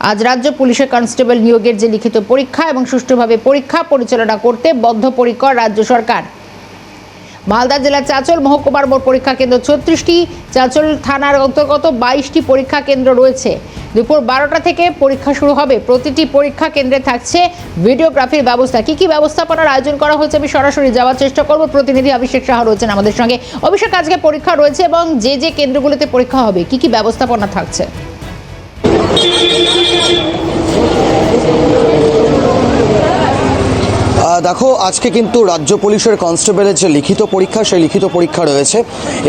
আজ রাজ্য পুলিশের কনস্টেবল নিয়োগের যে লিখিত পরীক্ষা এবং সুষ্ঠুভাবে পরীক্ষা পরিচালনা করতে বদ্ধপরিকর রাজ্য সরকার। মালদা জেলার চাঁচল মহকুমার মোট পরীক্ষা কেন্দ্র ছত্রিশটি, চাঁচল থানার অন্তর্গত বাইশটি পরীক্ষা কেন্দ্র রয়েছে। দুপুর বারোটা থেকে পরীক্ষা শুরু হবে। প্রতিটি পরীক্ষা কেন্দ্রে থাকছে ভিডিওগ্রাফির ব্যবস্থা। কি কি ব্যবস্থাপনার আয়োজন করা হয়েছে আমি সরাসরি যাওয়ার চেষ্টা করব। প্রতিনিধি অভিষেক সাহা রয়েছেন আমাদের সঙ্গে। অভিষেক, আজকে পরীক্ষা রয়েছে এবং যে যে কেন্দ্রগুলোতে পরীক্ষা হবে, কি কি ব্যবস্থাপনা থাকছে? Thank you. দেখো, আজকে কিন্তু রাজ্য পুলিশের কনস্টেবলের যে লিখিত পরীক্ষা, সেই লিখিত পরীক্ষা রয়েছে।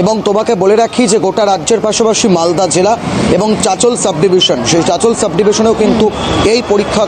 এবং তোমাকে বলে রাখি যে গোটা রাজ্যের পাশাপাশি মালদা জেলা এবং চাচল সাব ডিভিশন সেই চাচল সাব ডিভিশনেও কিন্তু এই পরীক্ষা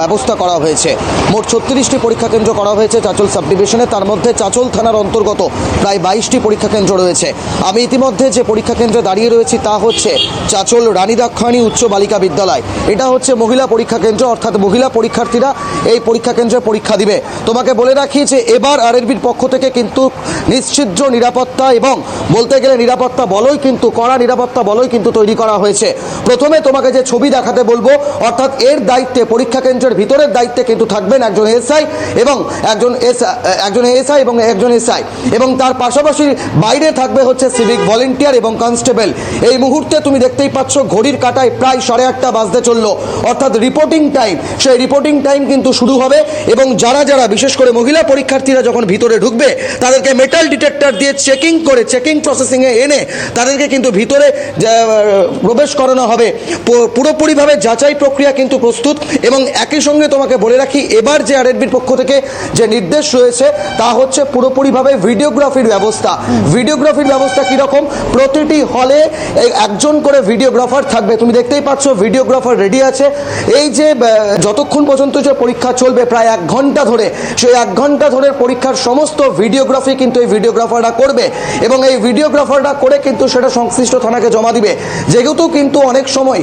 ব্যবস্থা করা হয়েছে। মোট ছত্রিশটি পরীক্ষা কেন্দ্র করা হয়েছে চাচল সাব ডিভিশনে তার মধ্যে চাচল থানার অন্তর্গত প্রায় বাইশটি পরীক্ষা কেন্দ্র রয়েছে। আমি ইতিমধ্যে যে পরীক্ষা কেন্দ্রে দাঁড়িয়ে রয়েছি তা হচ্ছে চাচল রানী দাক্ষায়ণী উচ্চ বালিকা বিদ্যালয়। এটা হচ্ছে মহিলা পরীক্ষা কেন্দ্র, অর্থাৎ মহিলা পরীক্ষার্থীরা এই পরীক্ষা কেন্দ্রে পরীক্ষা দিবে। তোমাকে বলে রাখি যে এবার আরএলবির পক্ষ থেকে কিন্তু নিশ্চিদ্র নিরাপত্তা এবং বলতে গেলে নিরাপত্তা বলই কিন্তু, কড়া নিরাপত্তা বলই কিন্তু তৈরি করা হয়েছে। প্রথমে তোমাকে যে ছবি দেখাতে বলব, অর্থাৎ এর দায়িত্বে, পরীক্ষা কেন্দ্রের ভিতরের দায়িত্বে কিন্তু থাকবেন একজন এসআই এবং একজন এস, একজন এসআই এবং একজন এসআই। এবং তার পাশাপাশি বাইরে থাকবে হচ্ছে সিভিক ভলেন্টিয়ার এবং কনস্টেবল। এই মুহূর্তে তুমি দেখতেই পাচ্ছ ঘড়ির কাটায় প্রায় সাড়ে আটটা বাজতে চলল। অর্থাৎ রিপোর্টিং টাইম, সেই রিপোর্টিং টাইম কিন্তু শুরু হবে এবং যারা যারা বিশেষ করে মহিলা পরীক্ষার্থীরা যখন ভিতরে ঢুকবে, তাদেরকে মেটাল ডিটেক্টর দিয়ে চেকিং করে চেকিং প্রসেসিংয়ে এনে তাদেরকে কিন্তু ভিতরে প্রবেশ করানো হবে। পুরোপুরিভাবে যাচাই প্রক্রিয়া কিন্তু প্রস্তুত এবং একই সঙ্গে তোমাকে বলে রাখি, এবার যে আরএডবির পক্ষ থেকে যে নির্দেশ রয়েছে, তা হচ্ছে পুরোপুরিভাবে ভিডিওগ্রাফির ব্যবস্থা। ভিডিওগ্রাফির ব্যবস্থা কীরকম? প্রতিটি হলে একজন করে ভিডিওগ্রাফার থাকবে। তুমি দেখতেই পাচ্ছ, ভিডিওগ্রাফার রেডি আছে। এই যে যতক্ষণ পর্যন্ত যে পরীক্ষা চলবে, প্রায় এক ঘণ্টা ধরে সেই এক ঘণ্টা ধরে পরীক্ষার সমস্ত ভিডিওগ্রাফি কিন্তু এই ভিডিওগ্রাফাররা করবে এবং এই ভিডিওগ্রাফাররা করে কিন্তু সেটা সংশ্লিষ্ট থানাকে জমা দিবে। যেহেতু কিন্তু অনেক সময়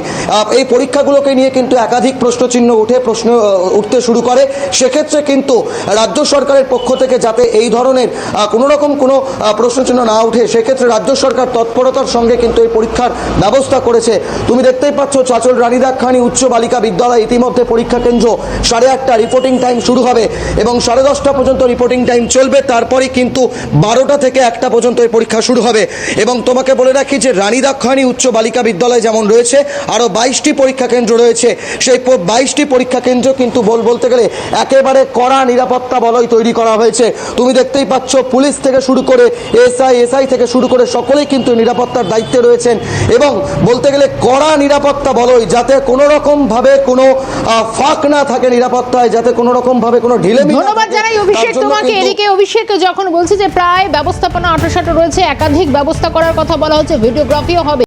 এই পরীক্ষাগুলোকে নিয়ে কিন্তু একাধিক প্রশ্নচিহ্ন উঠে, প্রশ্ন উঠতে শুরু করে। সেক্ষেত্রে কিন্তু রাজ্য সরকারের পক্ষ থেকে যাতে এই ধরনের কোনো রকম কোনো প্রশ্নচিহ্ন না উঠে, সেক্ষেত্রে রাজ্য সরকার তৎপরতার সঙ্গে কিন্তু এই পরীক্ষার ব্যবস্থা করেছে। তুমি দেখতেই পাচ্ছ চাচল রানীদাক্ষানি উচ্চ বালিকা বিদ্যালয় ইতিমধ্যে পরীক্ষা কেন্দ্র সাড়ে আটটা রিপোর্টিং টাইম শুরু হবে এবং সাড়ে দশটা পর্যন্ত রিপোর্টিং টাইম চলবে। তারপরেই কিন্তু বারোটা থেকে একটা পর্যন্ত এই পরীক্ষা শুরু হবে। এবং তোমাকে বলে রাখি যে রানী রানীদাক্ষানি উচ্চ বালিকা বিদ্যালয় যেমন রয়েছে আরও বাইশটি পরীক্ষা কেন্দ্র রয়েছে। সেই বাইশটি পরীক্ষা কেন্দ্র কিন্তু বল বলতে গেলে একেবারে কড়া নিরাপত্তা বলয় তৈরি করা হয়েছে। তুমি দেখতেই পাচ্ছ পুলিশ থেকে শুরু করে এসআই এসআই থেকে শুরু করে সকলেই কিন্তু নিরাপত্তার দায়িত্বে রয়েছেন। এবং বলতে গেলে কড়া নিরাপত্তা বলয় যাতে কোনো রকম কোনো ফাঁক না থাকে নিরাপত্তায়, যাতে কোনো রকম ভাবে কোনো ঢিলেমি ধন্যবাদ জানাই অভিষেক তোমাকে। এদিকে অভিষেক যখন বলছি যে প্রায় ব্যবস্থাপনা আটোসাটো রয়েছে একাধিক ব্যবস্থা করার কথা বলা হচ্ছে ভিডিওগ্রাফিও হবে।